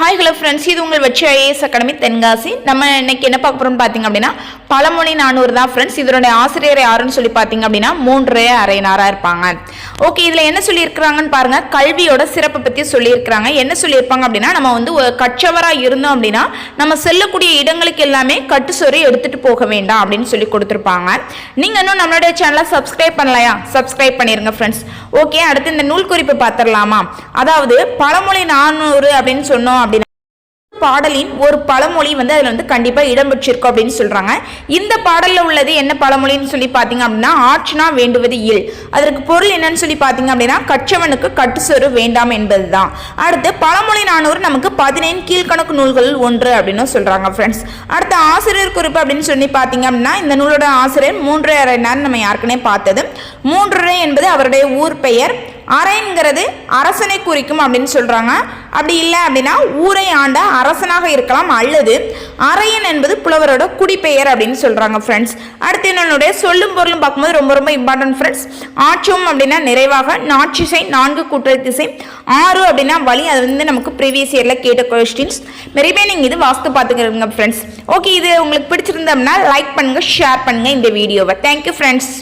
Hi hello friends இது உங்கள் வச்சு ஐஏஎஸ் அகாடமி தென்காசி. நம்ம இன்னைக்கு என்ன பார்க்க போறோம்னு பார்த்தீங்க அப்படின்னா பழமொழி நானூறு தான் ஃப்ரெண்ட்ஸ் இதனுடைய ஆசிரியர் யாருன்னு சொல்லி பார்த்தீங்க அப்படின்னா மூன்று அரையினாராக இருப்பாங்க. ஓகே இதில் என்ன சொல்லியிருக்கிறாங்கன்னு பாருங்க. கல்வியோட சிறப்பை பற்றி சொல்லியிருக்கிறாங்க. என்ன சொல்லியிருப்பாங்க அப்படின்னா நம்ம வந்து கற்றவராக இருந்தோம் அப்படின்னா நம்ம செல்லக்கூடிய இடங்களுக்கு எல்லாமே கட்டுச்சொறை எடுத்துகிட்டு போக வேண்டாம் அப்படின்னு சொல்லி கொடுத்துருப்பாங்க. நீங்கள் இன்னும் நம்மளுடைய சேனலை சப்ஸ்கிரைப் பண்ணலையா? சப்ஸ்கிரைப் பண்ணிருங்க ஃப்ரெண்ட்ஸ் ஓகே அடுத்து இந்த நூல் குறிப்பு பார்த்துடலாமா? அதாவது பழமொழி நானூறு அப்படின்னு சொன்னோம் பாடலின் ஒரு பழமொழி வந்து அதில் வந்து கண்டிப்பாக இடம்பெற்றிருக்கும் அப்படின்னு சொல்கிறாங்க இந்த பாடலில் உள்ளது என்ன பழமொழின்னு சொல்லி பார்த்தீங்க அப்படின்னா ஆட்சினா வேண்டுவது இல். அதற்கு பொருள் என்னன்னு சொல்லி பார்த்தீங்க அப்படின்னா கற்றவனுக்கு கட்டுசொரு வேண்டாம் என்பது தான் அடுத்து பழமொழி நானூறு நமக்கு பதினேழு கீழ்கணக்கு நூல்களில் ஒன்று அப்படின்னு சொல்கிறாங்க ஃப்ரெண்ட்ஸ் அடுத்து ஆசிரியர் குறிப்பு அப்படின்னு சொல்லி பார்த்தீங்க அப்படின்னா இந்த நூலோட ஆசிரியர் மூன்று அரை நேரம் நம்ம யாருக்குனே பார்த்தது. மூன்று என்பது அவருடைய ஊர் பெயர். அரைங்கிறது அரசனை குறிக்கும் அப்படின்னு சொல்கிறாங்க அப்படி இல்லை அப்படின்னா ஊரை ஆண்ட அரசனாக இருக்கலாம் அல்லது அரையன் என்பது புலவரோட குடிப்பெயர் அப்படின்னு சொல்கிறாங்க ஃப்ரெண்ட்ஸ் அடுத்து என்னுடைய சொல்லும் பொருளும் பார்க்கும்போது ரொம்ப ரொம்ப இம்பார்ட்டன்ட் ஃப்ரெண்ட்ஸ் ஆட்சியும் அப்படின்னா நிறைவாக நாட்சிசை நான்கு கூட்டல் திசை ஆறு அப்படின்னா வழி அது வந்து நமக்கு ப்ரீவியஸ் இயரில் கேட்ட கொஸ்டின்ஸ் ரிமைனிங் இது வாஸ்து பார்த்துக்கிறீங்க ஃப்ரெண்ட்ஸ் ஓகே இது உங்களுக்கு பிடிச்சிருந்தோம்னா லைக் பண்ணுங்கள் ஷேர் பண்ணுங்கள் இந்த வீடியோவை தேங்க்யூ ஃப்ரெண்ட்ஸ்